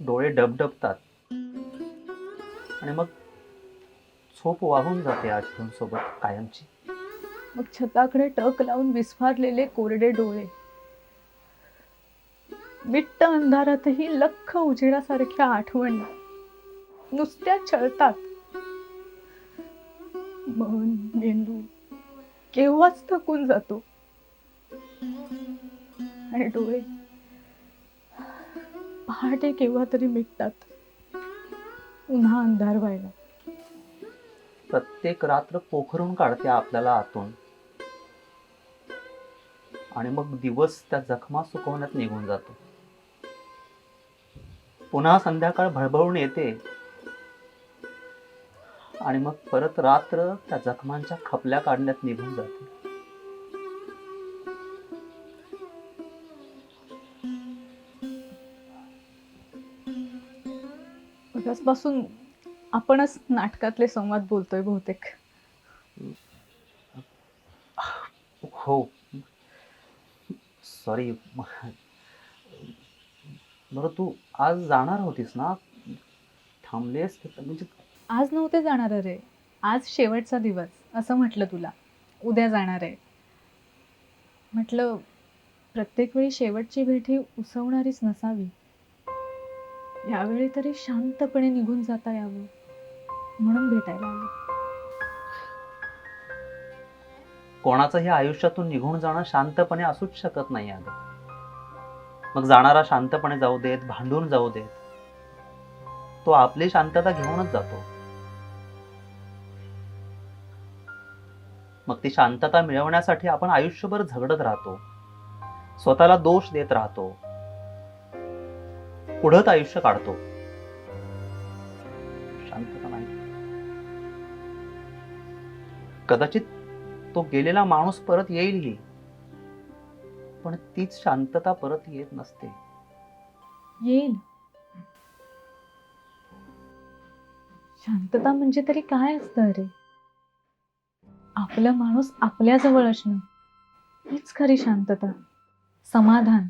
डोळे डबडबतात. आणि मग झोप वाहून जाते आठवण सोबत कायमची. मग छताकडे टक लावून विस्फारलेले कोरडे डोळे. विट्ट अंधारातही लख उजेडासारख्या आठवणी नुसत्या छळतात. मन मेंदू केव्हाच थकून जातो. आणि डोळे पहाटे केव्हा तरी मिटतात. पुन्हा अंधार व्हायला. प्रत्येक रात्र पोखरून काढते आपल्याला आतून. आणि मग दिवस त्या जखमा सुकवण्यात निघून जातो. पुन्हा संध्याकाळ भळभळून येते. आणि मग परत रात्र त्या जखमांच्या खपल्या काढण्यात निघून जाते. पासून आपणच नाटकातले संवाद बोलतोय बहुतेक. हो. सॉरी बरं तू आज जाणार होतीस ना? थांबलेस? म्हणजे आज नव्हते जाणार रे आज शेवटचा दिवस असं म्हटलं तुला. उद्या जाणार आहे. म्हटलं प्रत्येक वेळी शेवटची भेट ही उसवणारीच नसावी. यावेळी तरी शांतपणे निघून जाता यावं म्हणून भेटायला आलो. कोणाचंही आयुष्यातून निघून जाणं शांतपणे असूच शकत नाही अगं. मग जाणारा शांतपणे जाऊ देत भांडून जाऊ देत तो आपली शांतता घेऊनच जातो. मग ती शांतता मिळवण्यासाठी आपण आयुष्यभर झगडत राहतो. स्वतःला दोष देत राहतो. पुढत आयुष्य काढतो. शांतता नाही कदाचित तो गेलेला माणूस परत येईलही पण तीच शांतता परत येत नसते. येईल. शांतता म्हणजे तरी काय असतं अरे आपला माणूस आपल्याजवळ असणं. हीच खरी शांतता. समाधान.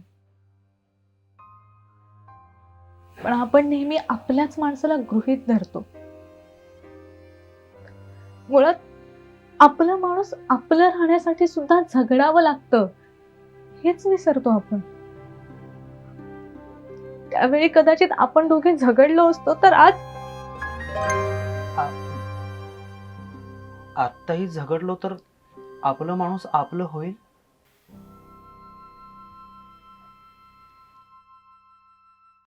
पण आपण नेहमी आपल्याच माणसाला गृहीत धरतो. मुळात आपला माणूस आपलं राहण्यासाठी सुद्धा झगडावं लागतं हेच विसरतो आपण. त्यावेळी कदाचित आपण दोघे झगडलो असतो तर आज? आत्ताही झगडलो तर आपलं माणूस आपलं होईल?